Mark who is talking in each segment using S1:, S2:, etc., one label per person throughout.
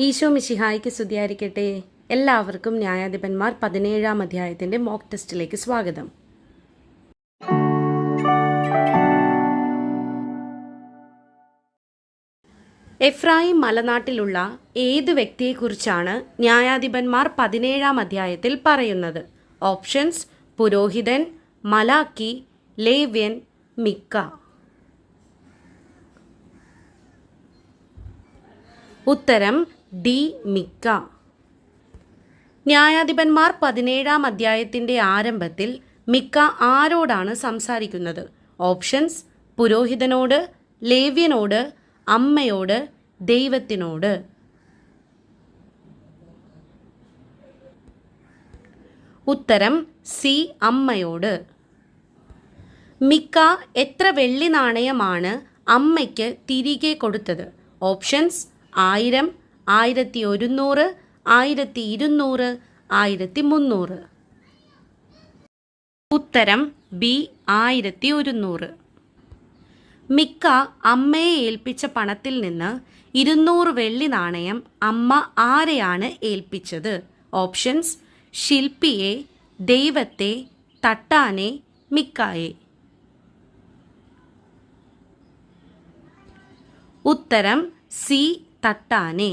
S1: ഈശോ മിശിഹായിക്ക് സ്തുതിയായിരിക്കട്ടെ. എല്ലാവർക്കും ന്യായാധിപന്മാർ പതിനേഴാം അധ്യായത്തിന്റെ മോക്ക് ടെസ്റ്റിലേക്ക് സ്വാഗതം. എഫ്രായിം മലനാട്ടിലുള്ള ഏത് വ്യക്തിയെക്കുറിച്ചാണ് ന്യായാധിപന്മാർ പതിനേഴാം അധ്യായത്തിൽ പറയുന്നത്? ഓപ്ഷൻസ് പുരോഹിതൻ മലാക്കി ലേവ്യൻ മിക്ക. ഉത്തരം ഡി മിക്ക. ന്യായാധിപന്മാർ പതിനേഴാം അധ്യായത്തിന്റെ ആരംഭത്തിൽ മിക്ക ആരോടാണ് സംസാരിക്കുന്നത്? ഓപ്ഷൻസ് പുരോഹിതനോട് ലേവ്യനോട് അമ്മയോട് ദൈവത്തിനോട്. ഉത്തരം സി അമ്മയോട്. മിക്ക എത്ര വെള്ളി നാണയമാണ് അമ്മയ്ക്ക് തിരികെ കൊടുത്തത്? ഓപ്ഷൻസ് ആയിരം ആയിരത്തി ഒരുന്നൂറ് ആയിരത്തി ഇരുന്നൂറ് ആയിരത്തി മുന്നൂറ് ഉത്തരം ബി ആയിരത്തി ഒരുന്നൂറ് മിക്ക അമ്മയെ ഏൽപ്പിച്ച പണത്തിൽ നിന്ന് ഇരുന്നൂറ് വെള്ളി നാണയം അമ്മ ആരെയാണ് ഏൽപ്പിച്ചത്? ഓപ്ഷൻസ് ശില്പിയെ ദൈവത്തെ തട്ടാനെ മിക്കായെ. ഉത്തരം സി തട്ടാനെ.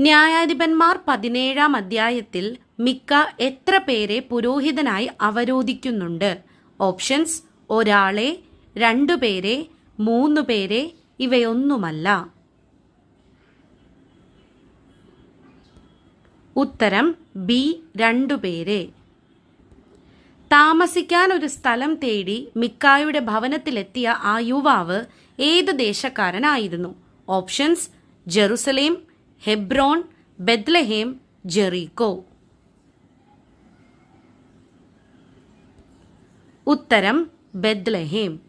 S1: ന്യായാധിപന്മാർ പതിനേഴാം അധ്യായത്തിൽ മിക്ക എത്ര പേരെ പുരോഹിതനായി അവരോധിക്കുന്നുണ്ട്? ഓപ്ഷൻസ് ഒരാളെ രണ്ടു പേരെ മൂന്ന് പേരെ ഇവയൊന്നുമല്ല. ഉത്തരം ബി രണ്ടു പേരെ. താമസിക്കാൻ ഒരു സ്ഥലം തേടി മിക്കായുടെ ഭവനത്തിലെത്തിയ ആ യുവാവ് ഏത് ദേശക്കാരനായിരുന്നു? Options Jerusalem Hebron Bethlehem Jericho. ഉത്തരം ബെത്ലഹേം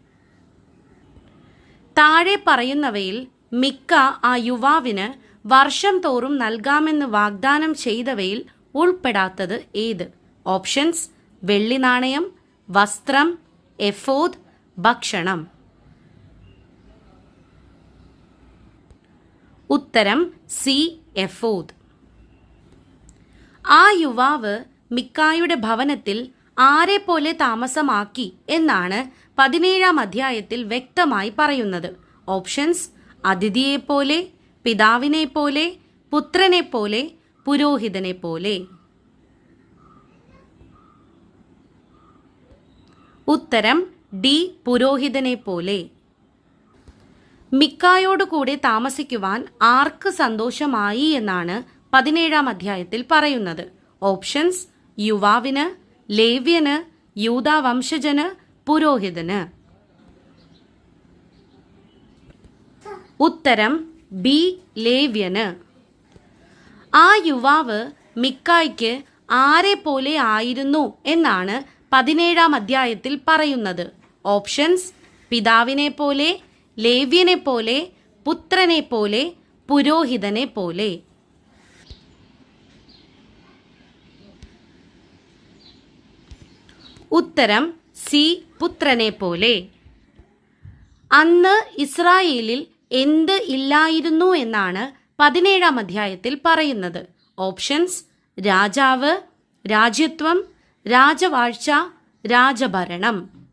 S1: താഴെ പറയുന്നവയിൽ മിക്ക ആ യുവാവിന് വർഷം തോറും നൽകാമെന്ന് വാഗ്ദാനം ചെയ്തവയിൽ ഉൾപ്പെടാത്തത് ഏത്? ഓപ്ഷൻസ് വെള്ളി നാണയം വസ്ത്രം എഫോദ് ഭക്ഷണം. ഉത്തരം സി എഫോദ്. ആ യുവാവ് മിക്കായുടെ ഭവനത്തിൽ ആരെ പോലെ താമസമാക്കി എന്നാണ് പതിനേഴാം അധ്യായത്തിൽ വ്യക്തമായി പറയുന്നത്. ഓപ്ഷൻസ് അതിഥിയെപ്പോലെ പോലെ പോലെ പുരോഹിതനെ പോലെ ഉത്തരം ഡി പുരോഹിതനെ പോലെ മിക്കായോട് കൂടെ താമസിക്കുവാൻ ആർക്ക് സന്തോഷമായി എന്നാണ് പതിനേഴാം അധ്യായത്തിൽ പറയുന്നത്. ഓപ്ഷൻസ് യുവാവിന് ലേവ്യന് യൂതാ വംശജന് പുരോഹിതന്. ഉത്തരം ബി ലേവ്യന്. ആ യുവാവ് മിക്കായ്ക്ക് ആരെ പോലെ ആയിരുന്നു എന്നാണ് പതിനേഴാം അധ്യായത്തിൽ പറയുന്നത്. ഓപ്ഷൻസ് പിതാവിനെ പോലെ ലേവ്യനെ പോലെ പുത്രനെ പോലെ പുരോഹിതനെ പോലെ ഉത്തരം സി പുത്രനെ പോലെ അന്ന് ഇസ്രായേലിൽ എന്ത് ഇല്ലായിരുന്നു എന്നാണ് പതിനേഴാം അധ്യായത്തിൽ പറയുന്നത്. ഓപ്ഷൻസ് രാജാവ് രാജ്യത്വം രാജവാഴ്ച രാജഭരണം.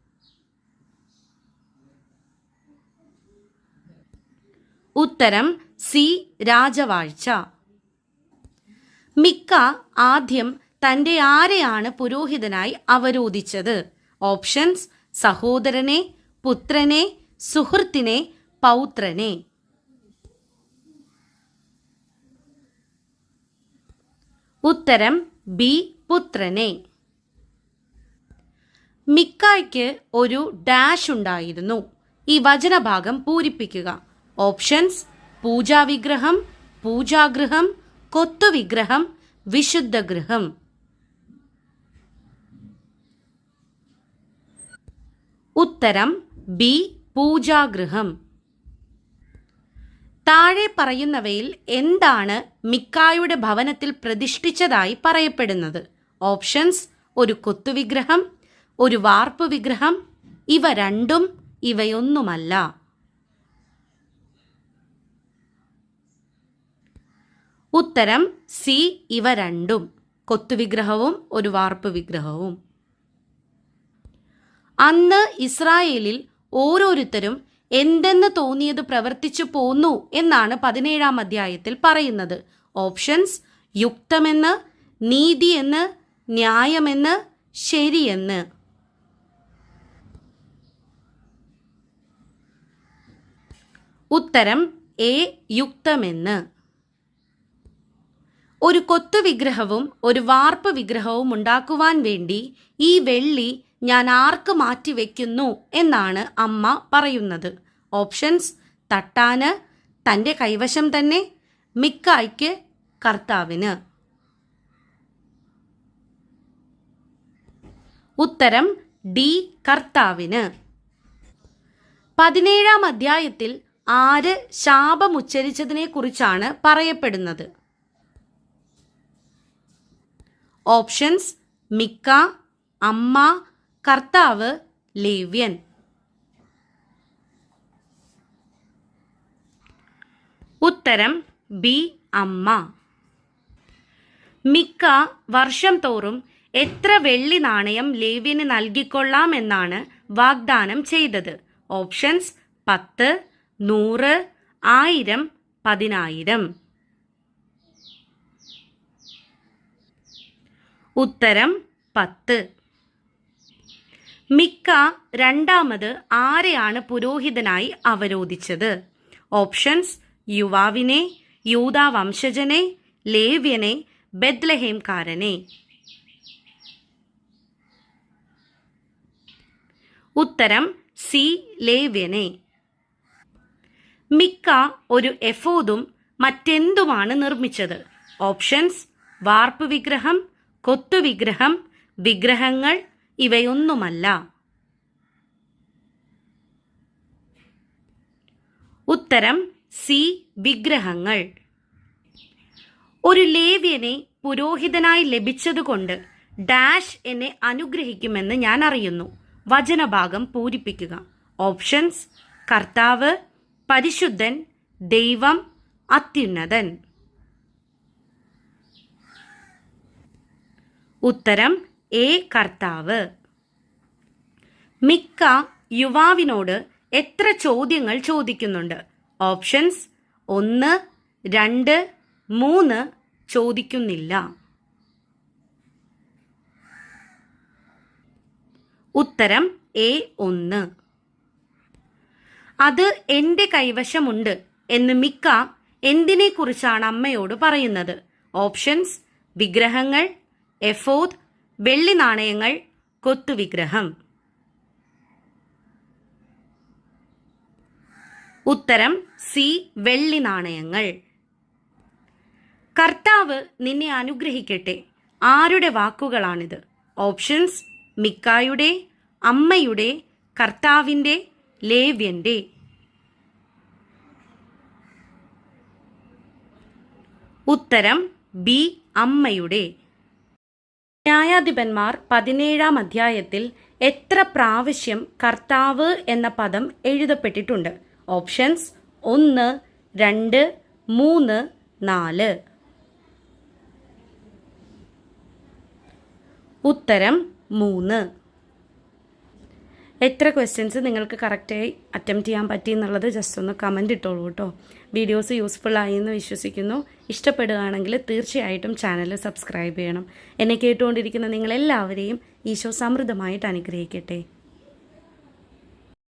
S1: ഉത്തരം സി രാജവാഴ്ച. മിക്ക ആദ്യം തന്റെ ആരെയാണ് പുരോഹിതനായി അവരോധിച്ചത്? ഓപ്ഷൻസ് സഹോദരനെ പുത്രനെ സുഹൃത്തിനെ പൗത്രനെ. ഉത്തരം ബി പുത്രനെ. മിക്കായ്ക്ക് ഒരു ഡാഷ് ഉണ്ടായിരുന്നു. ഈ വചനഭാഗം പൂരിപ്പിക്കുക. ഓപ്ഷൻസ് പൂജാവിഗ്രഹം പൂജാഗൃഹം കൊത്തുവിഗ്രഹം വിശുദ്ധഗൃഹം. ഉത്തരം ബി പൂജാഗൃഹം. താഴെ പറയുന്നവയിൽ എന്താണ് മിക്കായുടെ ഭവനത്തിൽ പ്രതിഷ്ഠിച്ചതായി പറയപ്പെടുന്നത്? ഓപ്ഷൻസ് ഒരു കൊത്തുവിഗ്രഹം ഒരു വാർപ്പ് വിഗ്രഹം ഇവ രണ്ടും ഇവയൊന്നുമല്ല. ഉത്തരം സി ഇവ രണ്ടും. കൊത്തുവിഗ്രഹവും ഒരു വാർപ്പ് വിഗ്രഹവും. അന്ന് ഇസ്രായേലിൽ ഓരോരുത്തരും എന്തെന്ന് തോന്നിയത് പ്രവർത്തിച്ചു പോന്നു എന്നാണ് പതിനേഴാം അധ്യായത്തിൽ പറയുന്നത്. ഓപ്ഷൻസ് യുക്തമെന്ന് നീതിയെന്ന് ന്യായമെന്ന് ശരിയെന്ന്. ഉത്തരം എ യുക്തമെന്ന്. ഒരു കൊത്തു വിഗ്രഹവും ഒരു വാർപ്പ് വിഗ്രഹവും ഉണ്ടാക്കുവാൻ വേണ്ടി ഈ വെള്ളി ഞാൻ ആർക്ക് മാറ്റിവെക്കുന്നു എന്നാണ് അമ്മ പറയുന്നത്. ഓപ്ഷൻസ് തട്ടാന് തന്റെ കൈവശം തന്നെ മിക്കായ്ക്ക് കർത്താവിന്. ഉത്തരം ഡി കർത്താവിന്. പതിനേഴാം അധ്യായത്തിൽ ആര് ശാപമുച്ചരിച്ചതിനെ കുറിച്ചാണ് പറയപ്പെടുന്നത്. ഓപ്ഷൻസ് മിക്ക അമ്മ കർത്താവ് ലേവ്യൻ. ഉത്തരം ബി അമ്മ. മിക്ക വർഷം തോറും എത്ര വെള്ളി നാണയം ലേവ്യന് നൽകിക്കൊള്ളാം എന്നാണ് വാഗ്ദാനം ചെയ്തത്. ഓപ്ഷൻസ് പത്ത് നൂറ് ആയിരം പതിനായിരം. ഉത്തരം പത്ത്. മിക്ക രണ്ടാമത് ആരെയാണ് പുരോഹിതനായി അവരോധിച്ചത്? ഓപ്ഷൻസ് യുവാവിനെ യൂതാ വംശജനെ ലേവ്യനെ ബെദ്ലഹേംകാരനെ ഉത്തരം സി ലേവ്യനെ. മിക്ക ഒരു എഫോദും മറ്റെന്തുമാണ് നിർമ്മിച്ചത്? ഓപ്ഷൻസ് വാർപ്പ് വിഗ്രഹം കൊത്തുവിഗ്രഹം വിഗ്രഹങ്ങൾ ഇവയൊന്നുമല്ല. ഉത്തരം സി വിഗ്രഹങ്ങൾ. ഒരു ലേവ്യനെ പുരോഹിതനായി ലഭിച്ചതുകൊണ്ട് ഡാഷ് എന്നെ അനുഗ്രഹിക്കുമെന്ന് ഞാൻ അറിയുന്നു. വചനഭാഗം പൂരിപ്പിക്കുക. ഓപ്ഷൻസ് കർത്താവ് പരിശുദ്ധൻ ദൈവം അത്യുന്നതൻ. ഉത്തരം എ കർത്താവ്. മിക്ക യുവാവിനോട് എത്ര ചോദ്യങ്ങൾ ചോദിക്കുന്നുണ്ട്? ഓപ്ഷൻസ് ഒന്ന് രണ്ട് മൂന്ന് ചോദിക്കുന്നില്ല. ഉത്തരം എ ഒന്ന്. അത് എന്റെ കൈവശമുണ്ട് എന്ന് മിക്ക എന്തിനെക്കുറിച്ചാണ് അമ്മയോട് പറയുന്നത്? ഓപ്ഷൻസ് വിഗ്രഹങ്ങൾ എഫോദ് വെള്ളി നാണയങ്ങൾ കൊത്തുവിഗ്രഹം ഉത്തരം സി വെള്ളി നാണയങ്ങൾ. കർത്താവ് നിന്നെ അനുഗ്രഹിക്കട്ടെ. ആരുടെ വാക്കുകളാണിത്? ഓപ്ഷൻസ് മിക്കായുടെ അമ്മയുടെ കർത്താവിന്റെ ലേവ്യന്റെ. ഉത്തരം ബി അമ്മയുടെ. ന്യായാധിപന്മാർ പതിനേഴാം അധ്യായത്തിൽ എത്ര പ്രാവശ്യം കർത്താവ് എന്ന പദം എഴുതപ്പെട്ടിട്ടുണ്ട്? ഓപ്ഷൻസ് ഒന്ന് രണ്ട് മൂന്ന് നാല്. ഉത്തരം മൂന്ന്. എത്ര ക്വസ്റ്റ്യൻസ് നിങ്ങൾക്ക് കറക്റ്റായി അറ്റംപ്റ്റ് ചെയ്യാൻ പറ്റി എന്നുള്ളത് ജസ്റ്റ് ഒന്ന് കമന്റ് ഇട്ടോളൂ കേട്ടോ. വീഡിയോസ് യൂസ്ഫുൾ ആയി എന്ന് വിശ്വസിക്കുന്നു. ഇഷ്ടപ്പെടുകയാണെങ്കിൽ തീർച്ചയായിട്ടും ചാനൽ സബ്സ്ക്രൈബ് ചെയ്യണം. എന്നെ കേട്ടുകൊണ്ടിരിക്കുന്ന നിങ്ങളെല്ലാവരെയും ഈശോ സമൃദ്ധമായിട്ട് അനുഗ്രഹിക്കട്ടെ.